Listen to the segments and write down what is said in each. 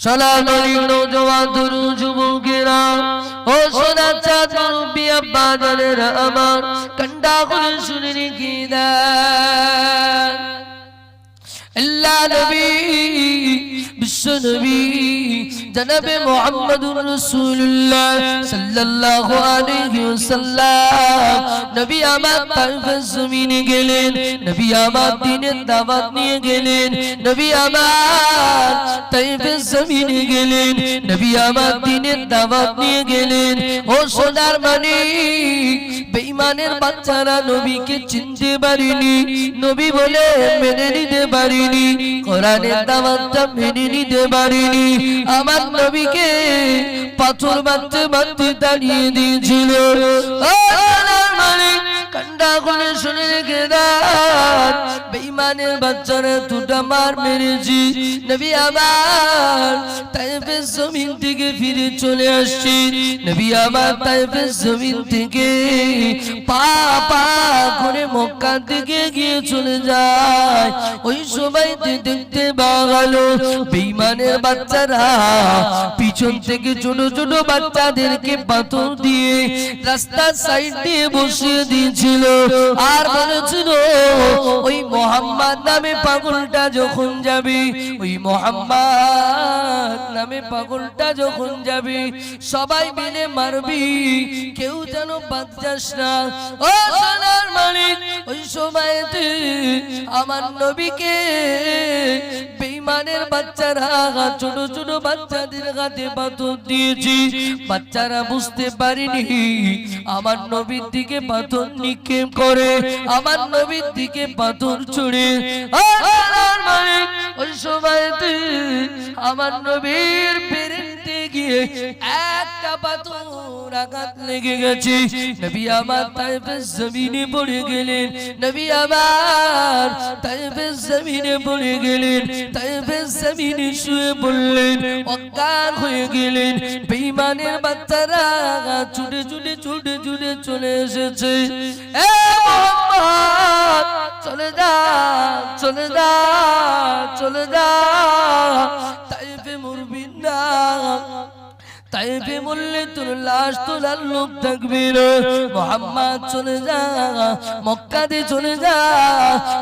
সোনামণি নৌজওয়ান তরু যুবকেরা। ও সোনা চাঁদ মুরব্বী আব্বা জানেরা আমার কন্ডা করে নবী বিশ্ব নবী আমার তাইফের জমিনে গেলেন, নবী আমার দাওয়াত নিয়ে গেলেন, নবী আমার জমিনে গেলেন, নবী আমার দাওয়াত নিয়ে গেলেন। ও সোনার মানিক বেঈমানের বাচ্চারা নবীকে চিনতে পারিনি। নবী বলে, মেনে নিতে পারিনি। কোরআনের দাওয়াতটা মেনে নিতে পারিনি। আমার নবীকে পাথর মারতে মারতে দাঁড়িয়ে দিয়েছিল। কান্ডা করে শুনে রেখে বেঈমানের বাচ্চারা দুটা মার মেরেছি। নবী আবার তাইফের জমিন থেকে ফিরে চলে আসছি। নবী আবার তাইফের জমিন থেকে পা পা করে মক্কা থেকে গিয়ে চলে যায়। ওই সময়তে দেখতে বাগালো বেঈমানের বাচ্চারা পিছন থেকে ছোট ছোট বাচ্চাদেরকে পাথর দিয়ে রাস্তার সাইড দিয়ে বসিয়ে দিয়েছিল। আর বলেছিল ওই মোহাম্মদ নামে পাগলটা যখন যাবে, ওই মোহাম্মদ নামে পাগলটা যখন যাবে, সবাই মিলে মারবি, কেউ যেন বাদ যাস না। ও সোনার মালিক, ওই সময়তে আমার নবীকে বেঈমানের বাচ্চারা, ছোট ছোট বাচ্চাদের হাতে পাথর দিয়েছি। বাচ্চারা বুঝতে পারিনি, আমার নবীর দিকে পাথর নিক্ষেপ করে আমার নবীর দিকে পাথর ছুড়ে। আমার ওই সময়তে আমার নবীর পেরেন্টে গিয়ে লেগে গেছে। নবী আমার তাইফের জমিনে পড়ে গেলেন। নবী আমার তাইফের জমিনে গেলেন। তাইফের জমিনে শুয়ে পড়লেন, অজ্ঞান হয়ে গেলেন। বেঈমানের বাচ্চারা ছুটে ছুটে ছুটে ছুটে চলে এসেছে। চলে যা চলে যা চলে যা। তাইফে মরবি না তাইফে বললে তোর লাশ তোলার লোক থাকবে মোহাম্মদ চলে যা মক্কাতে চলে যা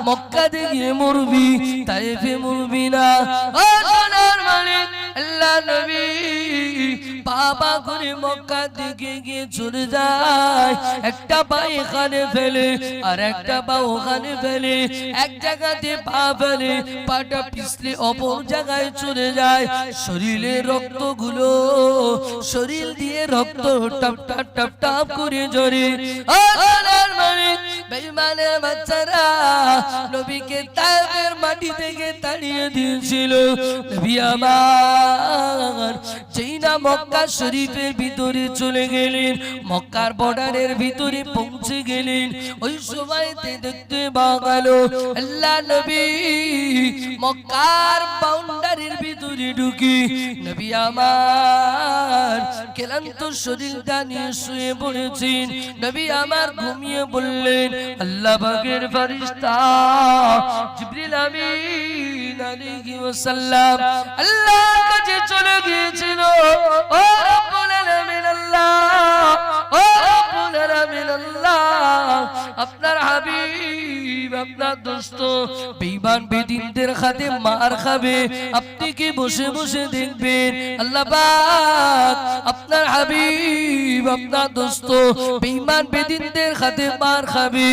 মক্কাতে গিয়ে মরবি তাইবে মরবি না। আল্লাহ নবী, বাবা করে মক্কা দিকে গিয়ে চলে যায়। একটা পা এখানে ফেলে, আর একটা পা ওখানে ফেলে। এক জায়গাতে পা ফেলে, পাটা পিছলে অপর জায়গায় চলে যায়। শরীরে রক্তগুলো, শরীর দিয়ে রক্ত টপ টপ টপ টপ করে ঝরে। আল্লাহর মালিক বেঈমানের বাচ্চারা নবীকে তায়েফের মাটি থেকে তাড়িয়ে দিয়েছিল। নবী আমার যেই না মক্কা শরীফের ভিতরে চলে গেলেন, মক্কার বর্ডারের ভিতরে পৌঁছে গেলেন। ওই সময়তে দেখতে পাওয়া আল্লাহ নবী মক্কার বাউন্ডারির ভিতরে ঢুকি নবী আমার ক্লান্ত শরীরটা নিয়ে শুয়ে পড়েছেন। নবী আমার ঘুমিয়ে বললেন আল্লাহ বাগের ফেরেশতা জিবরিল আমিন আলাইহি ওয়াসাল্লাম। আল্লাহর কাছে চলে গিয়েছিল ও রব্বুল আপনি কি বসে বসে দেখবেন? আল্লাহ আপনার হাবিব, আপনার দোস্ত, বেঈমান বেদিনদের খাতে মার খাবে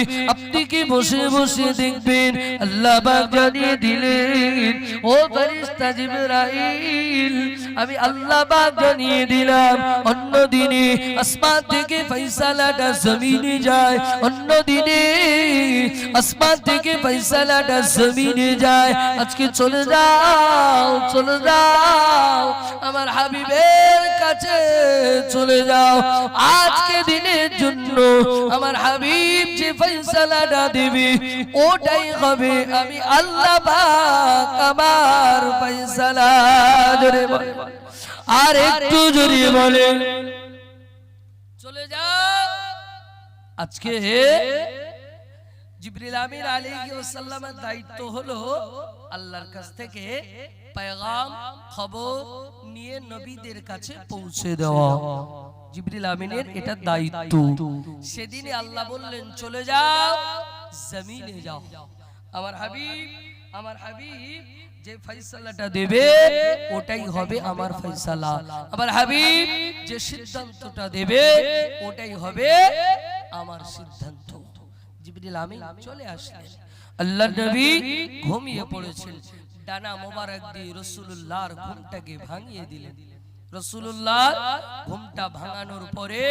কি বসে বসে দেখবেন, আল্লাহ পাক জানিয়ে দিলেন, ও ফেরেশতা জিবরাইল, আমি আল্লাহ পাক জানিয়ে দিলাম, অন্য দিনে আসমান থেকে ফয়সালাটা জমিনে যায়, অন্য দিনে আসমান থেকে ফয়সালাটা জমিনে যায়, আজকে চলে যাও চলে যাও, আমার হাবিবের কাছে চলে যাও, আজকে দিনের জন্য আমার হাবিব যে ফয়সালাটা দেবে ওটাই হবে আমি আল্লাহ আমার ফয়সালা। আর একটু জোরে বলে চলে যাও। আজকে জিবরিল দায়িত্ব হলো আল্লাহর কাছ থেকে খবর নিয়ে নবীদের কাছে পৌঁছে দেওয়া। জিবরিল আমিনের এটা দায়িত্ব। সেদিনে আল্লাহ বললেন চলে যাও জমিনে যাও। আমার হাবিব আমার হাবিব যে ফয়সালাটা দেবে ওটাই হবে আমার ফয়সালা। আমার হাবিব যে সিদ্ধান্তটা দেবে ওটাই হবে আমার সিদ্ধান্ত। জিবরিল আমিন চলে আসলেন। আল্লাহ নবী ঘুমিয়ে পড়েছেন। ডানা মোবারক দিয়ে রসুল্লাহর ঘুমটাকে ভাঙিয়ে দিলেন। রসুল্লাহ ঘুমটা ভাঙানোর পরে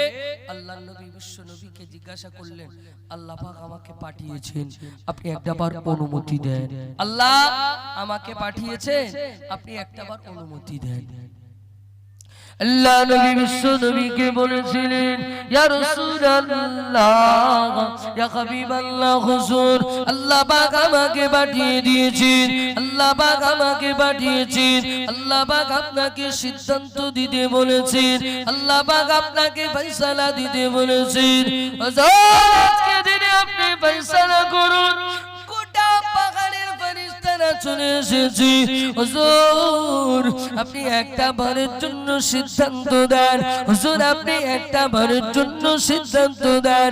আল্লাহ নবী, বিশ্ব নবীকে জিজ্ঞাসা করলেন, আল্লাহ আমাকে পাঠিয়েছেন, আপনি একটাবার অনুমতি দেন। আল্লাহ আমাকে পাঠিয়েছেন, আপনি একটাবার অনুমতি দেন। আল্লাহ নবী বিশ্ব নবীকে বলেছিলেন, ইয়া রাসূলুল্লাহ, ইয়া হাবিবাল্লাহ হুজুর, আল্লাহ পাক আমাকে পাঠিয়ে দিয়েছেন, আল্লাহ পাক আমাকে পাঠিয়েছেন, আল্লাহ পাক আপনাকে সিদ্ধান্ত দিতে বলেছেন, আল্লাহ পাক আপনাকে ফয়সালা দিতে বলেছেন। আজকে দিনে আপনি ফয়সালা করুন চলে এসেছে। আপনি একটা বারের জন্য সিদ্ধান্ত দেন। আপনি একটা বারের জন্য সিদ্ধান্ত দেন।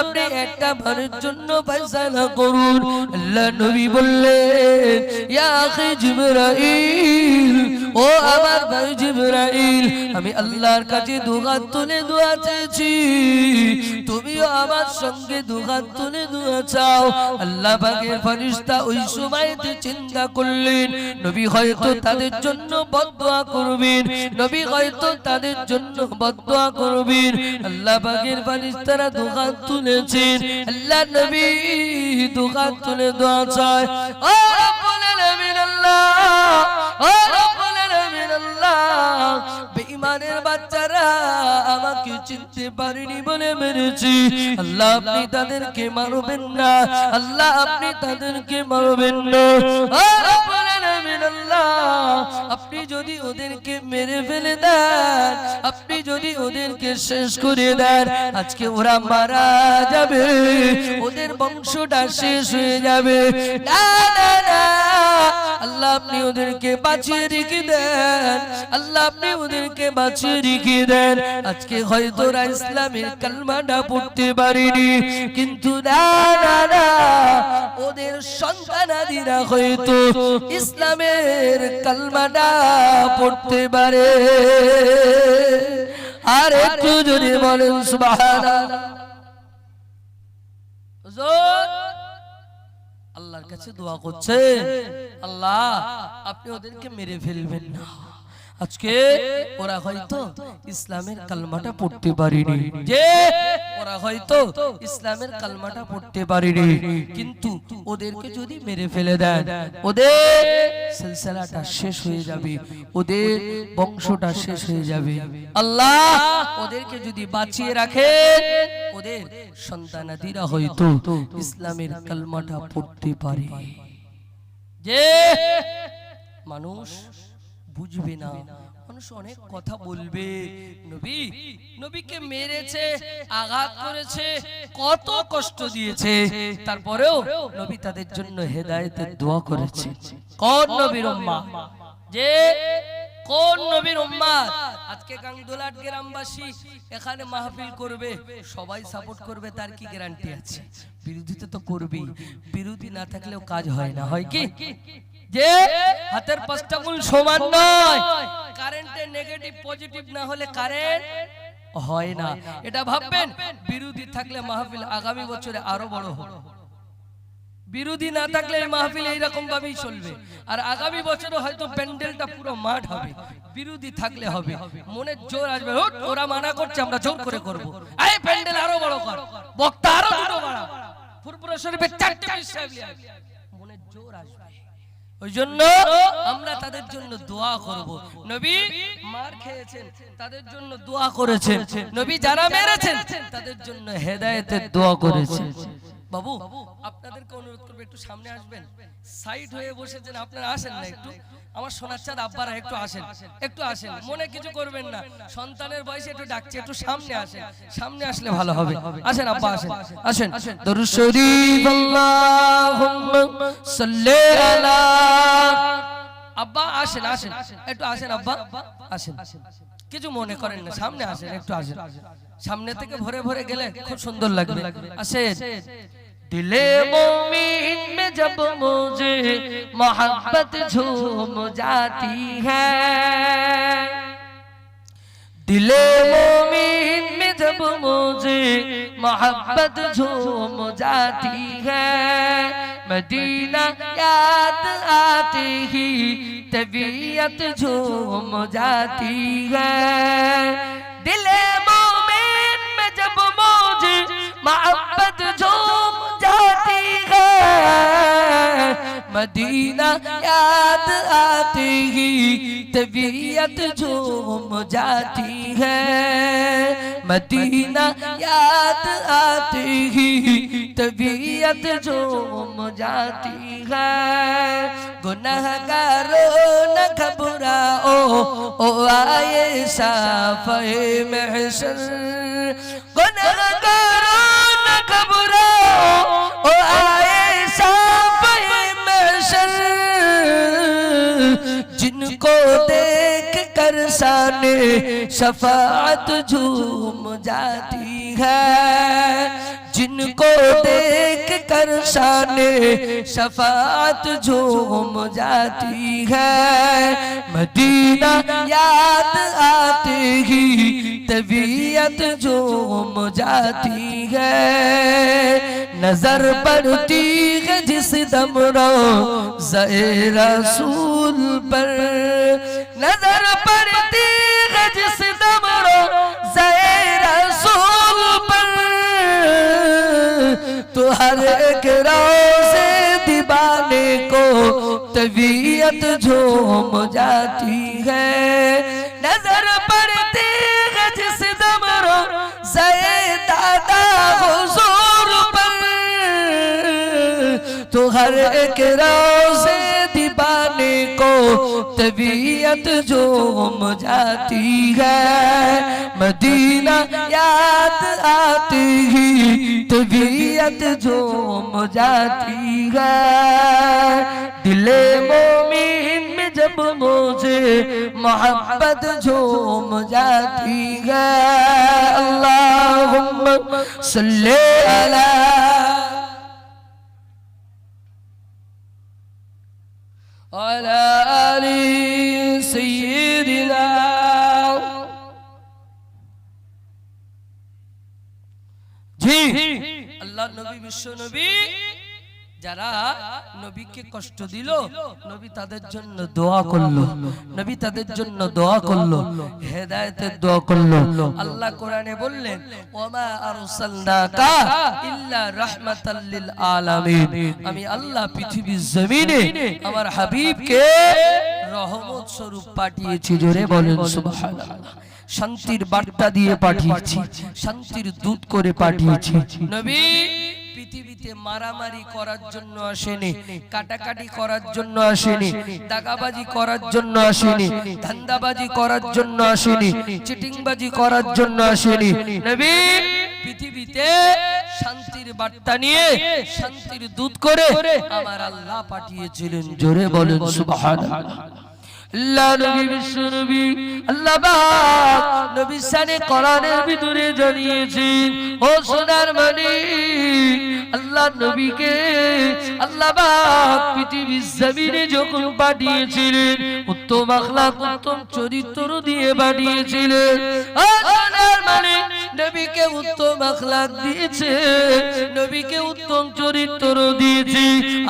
আপনি একটা বারের জন্য করুন। আল্লাহ নবী ও আমার ভাই জিবরাইল, আমি আল্লাহর কাছে দুহাত তুলে দোয়া চেয়েছি। তুমিও আমার সঙ্গে দুহাত তুলে দোয়া চাও। আল্লাহ পাকের ফেরেশতা ওই সময়তে চিন্তা করলেন, নবী হয়তো তাদের জন্য বদদোয়া করবেন। নবী হয়তো তাদের জন্য বদদোয়া করবেন। আল্লাহ পাকের তারা দোকান তুলেছেন। আল্লাহ নবী দোকান তুলে দোয়া চায়। আল্লাহ বেঈমানের বাচ্চারা আমাকে চিনতে পারেনি বলে মেরেছি। আল্লাহ আপনি তাদেরকে মারবেন না। আল্লাহ আপনি তাদেরকে মারবেন না। আপনি যদি ওদেরকে মেরে ফেলে দেন, আপনি যদি ওদেরকে শেষ করে দেন, আজকে ওরা মারা যাবে। ওদের বংশটা শেষ হয়ে যাবে। না না না। আল্লাহ আপনি ওদেরকে বাঁচিয়ে রেখে দেন। আল্লাহ আপনি ওদেরকে বাঁচিয়ে রেখে দেন। আজকে হয়তো ওরা ইসলামের কালমাটা পড়তে পারেনি। কিন্তু না না না, ওদের সন্তানাদিরা হয়তো ইসলামের কালমাটা পড়তে পারে। আর একটু যদি বলেন আল্লাহর কাছে দোয়া করছে। আল্লাহ আপনি ওদেরকে মেরে ফেলবেন না। আজকে ওরা হয়তো ইসলামের কালমাটা পড়তে পারেনি। যে ওরা হয়তো ইসলামের কালমাটা পড়তে পারেনি কিন্তু ওদেরকে যদি মেরে ফেলে দেন ওদের সিলসিলাটা শেষ হয়ে যাবে ওদের বংশটা শেষ হয়ে যাবে। আল্লাহ ওদেরকে যদি বাঁচিয়ে রাখেন ওদের সন্তানাদিরা হয়তো ইসলামের কালমাটা পড়তে পারে। যে মানুষ বুঝবে না। মানুষ অনেক কথা বলবে। নবী নবীকে মেরেছে আঘাত করেছে কত কষ্ট দিয়েছে। তারপরেও নবী তাদের জন্য হেদায়েতের দোয়া করেছে। কোন নবীর উম্মা যে কোন নবীর উম্মাত আজকে গাংদোলাট গ্রামবাসী এখানে মাহফিল করবে সবাই সাপোর্ট করবে তার কি গ্যারান্টি আছে? বিরোধিতা তো করবেই। বিরোধী না থাকলেও কাজ হয় না হয় কি? যে হাতের পাঁচটা আঙুল সমান নয়। কারেন্টের নেগেটিভ পজিটিভ না হলে কারেন্ট হয় না। এটা ভাববেন? বিরোধী থাকলে মাহফিল আগামী বছরে আরও বড় হবে বিরোধী না থাকলে এই মাহফিল এইরকম ভাবেই চলবে। আর আগামী বছরে হয়তো প্যান্ডেলটা পুরো মাঠ হবে। বিরোধী থাকলে হবে। মনে জোর আসবে। ওরা মানা করছে আমরা জোর করে করব। এই প্যান্ডেল আরও বড় কর। বক্তা আরও দুটো বাড়া ফুরপুরা শরীফে চারটে। মনে জোর আসবে। ওই জন্য আমরা তাদের জন্য দোয়া করব। নবী মার খেয়েছেন, তাদের জন্য দোয়া করেছেন। নবী যারা মেরেছেন, তাদের জন্য হেদায়েতের দোয়া করেছেন। বাবু আপনাদেরকে অনুরোধ করব একটু সামনে আসবেন। সাইড হয়ে বসেছেন আপনারা আসেন না একটু। আমার সোনার চাঁদ আব্বারা একটু আসেন একটু আসেন মনে কিছু করবেন না। সন্তানের বয়সে একটু ডাকছে একটু সামনে আসেন। সামনে আসলে ভালো হবে। আসেন আব্বা আসেন। আসেন। আব্বা আসেন আসেন। একটু আসেন আব্বা। আসেন। কিছু মনে করেন না। সামনে আসেন একটু আসেন। সামনে থেকে ভরে ভরে গেলে খুব সুন্দর লাগবে। আসেন। दिले मोमिन में जब मुझे मोहब्बत झूम जाती है। दिले मोमिन में जब मुझे मोहब्बत झूम जाती है। मदीना याद आते ही तबीयत झूम जाती है। दिले मोमिन में जब मुझे मोहब्बत झूम मदीना याद आते ही, तबीयत झूम जाती है। मदीना याद आते ही, तबीयत झूम जाती है। गुनहगारो न घबराओ, ओ आए साफे महशर। गुनहगारो न घबराओ, ओ आए जिनको देख कर साने शफात झूम जाती है। जिनको देख कर शाने शफात झूम जाती है। मदीना याद आते ही, तबीयत झूम जाती है। نظر پڑتی ہے جس دم رو زے رسول پر نظر پڑتی ہے جس دم رو زے رسول پر تو ہر ایک روزے دیوانے کو طبیعت جھوم جاتی ہے نظر پڑتی हर एक रोज़े दीवाने को तबीयत झूम जाती है। मदीना याद आती ही तबीयत झूम जाती है। दिले मोमिन में जब मुझे मोहब्बत झूम जाती है। अल्लाहुम्मा सल्ली अला على آل سيدنا জি আল্লাহ নবী বিশ্ব নবী যারা নবীকে কষ্ট দিল নবী তাদের জন্য দোয়া করল। নবী তাদের জন্য দোয়া করল হেদায়েতের দোয়া করল। আল্লাহ কোরআনে বললেন ওমা আরসালনাকা ইল্লা রাহমাতাল লিল আলামিন। আমি আল্লাহ পৃথিবীর জমিনে আমার হাবিবকে রহমত স্বরূপ পাঠিয়েছি জোরে বলেন সুবহানাল্লাহ। শান্তির বার্তা দিয়ে পাঠিয়েছি শান্তির দূত করে পাঠিয়েছি। নবী পৃথিবীতে মারামারি করার জন্য আসেনি কাটাকাটি করার জন্য আসেনি দাগাবাজি করার জন্য আসেনি ধান্দাবাজি করার জন্য আসেনি চিটিংবাজি করার জন্য আসেনি। নবী পৃথিবীতে শান্তির বার্তা নিয়ে শান্তির দূত করে আমার আল্লাহ পাঠিয়েছিলেন জোরে বলেন সুবহানাল্লাহ। পাঠিয়েছিলেন, উত্তম উত্তম চরিত্র দিয়ে পাঠিয়েছিলেন নবীকে উত্তম আখলাক দিয়েছে, নবীকে উত্তম চরিত্র দিয়েছে,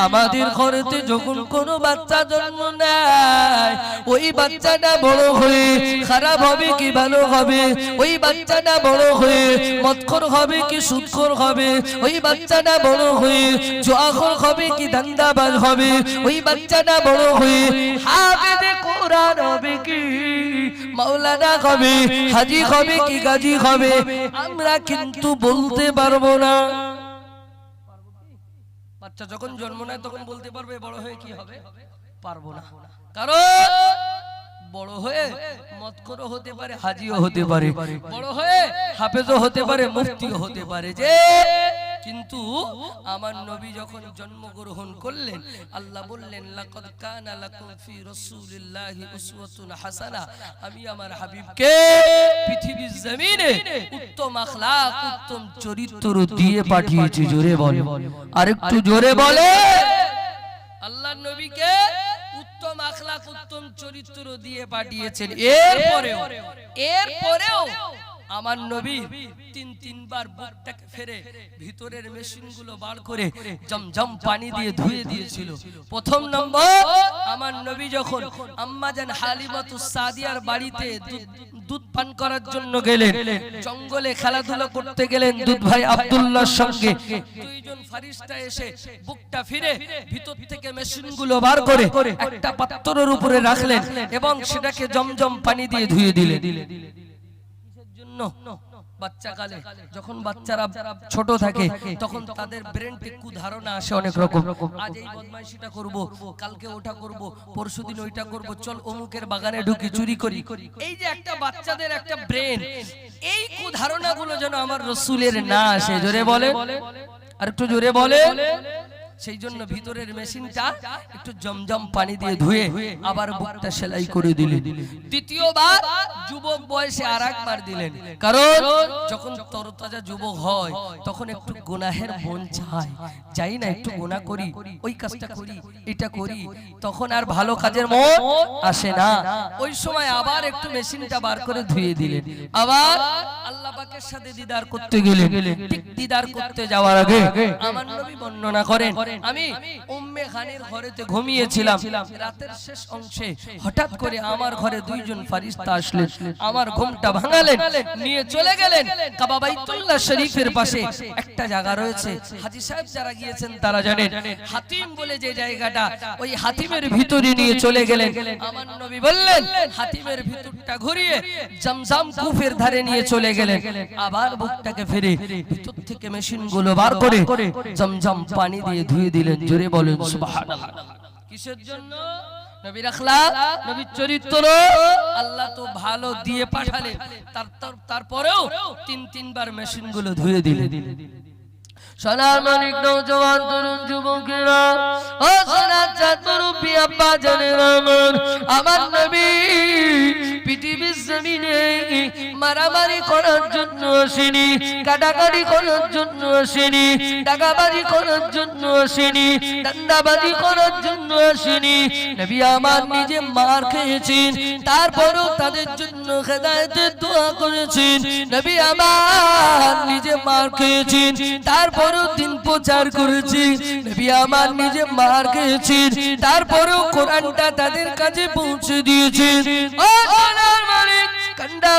আমাদের ঘরেতে যখন কোনো বাচ্চা জন্ম নেয় ওই বাচ্চাটা বড় হয়ে খারাপ হবে কি ভালো হবে? ওই বাচ্চাটা বড় হয়ে মৎখর হবে কি সুৎখর হবে? ওই বাচ্চাটা বড় হয়ে জোয়াখর হবে কি ধান্দাবাজ হবে? ওই বাচ্চাটা বড় হয়ে হাফেজে কোরআন হবে কি? মাওলানা হবে, হাজি হবে কি গাজী হবে? আমরা কিন্তু বলতে পারব না। বাচ্চা যখন জন্ম নেয় তখন বলতে পারবে বড় হয়ে কি হবে? পারব না। কারণ বড় হয়ে মতকরও হতে পারে হাজিও হতে পারে বড় হয়ে হাফেজও হতে পারে মুফতিও হতে পারে যে কিন্তু আমার নবী যখন জন্মগ্রহণ করলেন আল্লাহ বললেন লাকাদ কানা লাকুম ফি রাসূলিল্লাহি উসওয়াতুন হাসানা। আমি আমার হাবিবকে পৃথিবীর জমিনে উত্তম আখলাক উত্তম চরিত্র দিয়ে পাঠিয়েছি জোরে বলে। আরেকটু জোরে বলে আল্লাহ নবীকে আখলাক উত্তম চরিত্র দিয়ে পাঠিয়েছেন। এরপরেও এরপরেও আমার নবী তিন তিনবার বুকটাকে ফেরে ভিতরের মেশিনগুলো বার করে জমজম পানি দিয়ে ধুয়ে দিয়েছিল। প্রথম নম্বর আমার নবী যখন আম্মাজান হালিমাতুস সাদিয়ার বাড়িতে দুধ- পান করার জন্য গেলেন। জঙ্গলে খেলাধুলা করতে গেলেন দুধ ভাই আব্দুল্লাহর সঙ্গে। দুইজন ফারিস্তা এসে বুকটা ফিরে ভিতর থেকে মেশিনগুলো বার করে একটা পাত্রের উপরে রাখলেন এবং সেটাকে জমজম পানি দিয়ে ধুয়ে দিলেন। জন্য? বাচ্চাকালে যখন বাচ্চারা ছোট থাকে তখন তাদের কুধারণা আসে অনেক রকম। আজ এই বদমাইশিটা করব কালকে ওটা করব পরশুদিন ওইটা করব চল অমুকের বাগানে ঢুকি চুরি করি। এই যে একটা বাচ্চাদের একটা ব্রেন এই কুধারণাগুলো যেন আমার রসুলের না আসে জোরে বলে আর একটু জোরে বলে সেই জন্য ভিতরের মেশিনটা একটু জমজম পানি দিয়ে ধুয়ে আবার বুকটা সেলাই করে দিলেন। দ্বিতীয়বার যুবক বয়সে আর একবার দিলেন। কারণ যখন তরতাজা যুবক হয় তখন একটু গুনাহের মন চায়। যাই না একটু গুনাহ করি ওই কাজটা করি এটা করি। তখন আর ভালো কাজের মন আসে না। ওই সময় আবার একটু মেশিনটা বার করে ধুয়ে দিলেন। আবার আল্লাহ পাকের সাথে দিদার করতে গেলেন। ঠিক দিদার করতে যাওয়ার আগে আমার নবী বর্ণনা করেন। আমি উম্মে খানের ঘরেতে ঘুমিয়েছিলাম। রাতের শেষ অংশে হঠাৎ করে আমার ঘরে দুইজন ফারিস্তা আসলেন আমার ঘুমটা ভাঙালেন নিয়ে চলে গেলেন কাবা বাইতুল্লাহ শরীফের পাশে। একটা জায়গা রয়েছে। হাজী সাহেব যারা গিয়েছেন তারা জানেন হাতিম বলে যে জায়গাটা ওই হাতিমের ভিতরে নিয়ে চলে গেলেন। আমার নবী বললেন হাতিমের ভিতরটা ঘুরিয়ে জমজম কুফের ধারে নিয়ে চলে গেলেন। আবার বুকটাকে ফিরে ভিতর থেকে মেশিনগুলো বার করে জমজম পানি দিয়ে ধুয়ে দিলেন। জোরে বলেন সুবহানাল্লাহ। কিসের জন্য? নবীর আখলাক, নবীর চরিত্র, আল্লাহ তো ভালো দিয়ে পাঠালেন তার তার- তারপরেও তিন তিনবার মেশিনগুলো ধুয়ে দিলে। সোনার মানিক তরুণ যুবকেরা, ও জানেন আমার আমার নবী পৃথিবীর জমিনে মারামারি করার জন্য আসেনি, কাটাকাটি করার জন্য আসেনি, টাকাবাজি করার জন্য আসেনি, দান্দাবাজি করার জন্য আসেনি। নবী আমার নিজে মার খেয়েছেন, তারপরও তাদের জন্য হেদায়েতের দোয়া করেছেন। নবী আমার নিজে মার খেয়েছেন, তারপরও দিন প্রচার করেছি নবী আমার নিজে মার খেয়েছেন, তারপরও কোরআনটা তাদের কাছে পৌঁছে দিয়েছেন।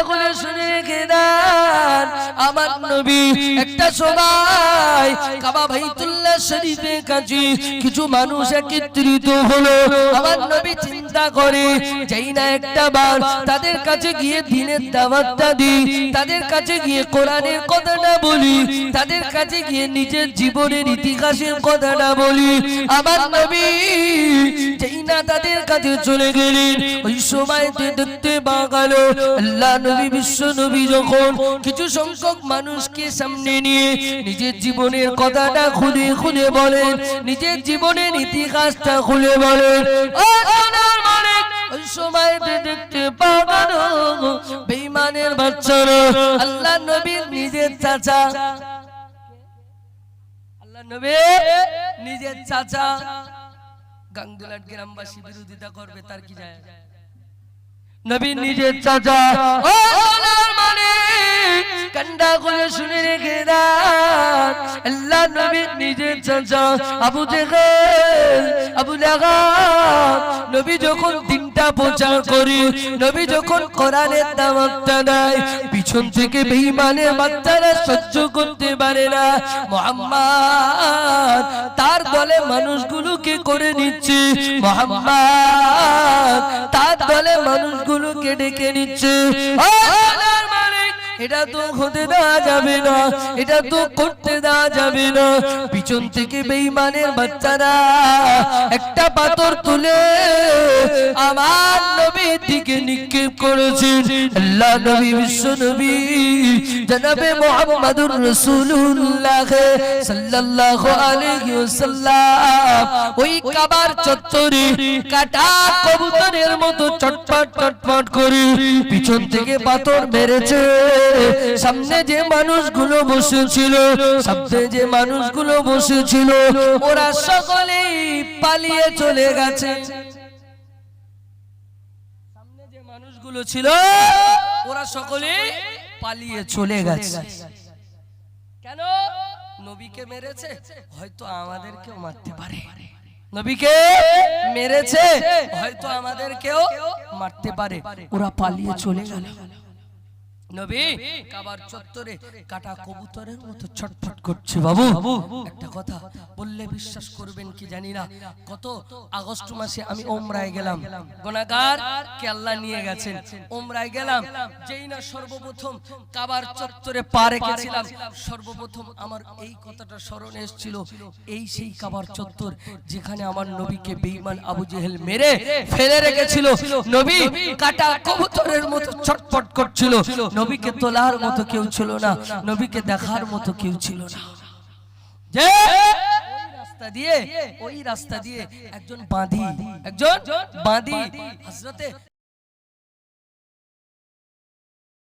খুলে শুনে রেখে আমার নবী সময় কাবা বাইতুল্লাহ শরীফের কাছে কিছু মানুষ একত্রিত হলো। আমার নবী চিন্তা করে, যেই না একটা বার তাদের কাছে গিয়ে দিনের দাওয়াতটা দিই, তাদের কাছে গিয়ে কোরআনের কথাটা বলি, তাদের কাছে গিয়ে নিজের জীবনের ইতিহাসের কথাটা বলি। আমার নবী যেই না তাদের কাছে চলে গেলেন, ওই সময়তে দেখতে পাগাল আল্লাহ নবী বিশ্ব নবী যখন কিছু সংখ্যক মানুষকে সামনে নিয়ে নিজের জীবনের কথাটা খুলে খুলে বলেন নিজের জীবনের ইতিহাসটা খুলে বলেন বেঈমানের বাচ্চারা। আল্লাহ নবীর নিজের চাচা। আল্লাহ নবী নিজের চাচা। গাঙ্গুলাট গ্রামবাসী বিরোধিতা করবে, তার কি যায়? নবী নিজের চাচা। মালিক কান্ডা করে শুনে রেখে পিছন থেকে বেঈমানের বাচ্চারা সহ্য করতে পারে না। মোহাম্মদ, তার দলে মানুষগুলোকে করে নিচ্ছে। মোহাম্মদ, তার দলে মানুষগুলোকে ডেকে নিচ্ছে। এটা তো হতে দেওয়া যাবে না। এটা তো করতে দেওয়া যাবে না। পিছন থেকে বেঈমানের বাচ্চারা একটা পাথর তুলে আমার নবীর দিকে নিক্ষেপ করেছেন। আল্লাহ নবী বিশ্ব নবী জনাবে মুহাম্মাদুর রাসূলুল্লাহ সাল্লাল্লাহু আলাইহি ওয়াসাল্লাম। ওই কাবার চত্বরে কাটা কবুতরের মতো চটপট চটপট করে পিছন থেকে পাথর মেরেছে। সামনে যে মানুষগুলো বসেছিল, সামনে যে মানুষগুলো বসেছিল, ওরা সকলেই পালিয়ে চলে গেছে। ওরা পালিয়ে চলে গেল। নবী কাবার চত্বরে কাটা কবুতরের মতো ছটফট করছে বাবু। একটা কথা বললে বিশ্বাস করবেন কি জানি না। কত আগস্ট মাসে আমি ওমরায় গেলাম। গোনাগার কে আল্লাহ নিয়ে গেছেন? ওমরায় গেলাম। যেই না সর্বপ্রথম কাবার চত্বরে পা রেখেছিলাম। সর্বপ্রথম আমার এই কথাটা স্মরণে এসেছিল। এই সেই কাবার চত্বর যেখানে আমার নবীকে বেঈমান আবু জেহেল মেরে ফেলে রেখেছিল। নবী কাটা কবুতরের মতো ছটফট করছিল নবীকে তোলার মতো কেউ ছিল না, নবীকে দেখার মতো কেউ ছিল না। যে দিয়ে, ওই রাস্তা দিয়ে একজন বাঁধি একজন বাঁধি হযরতে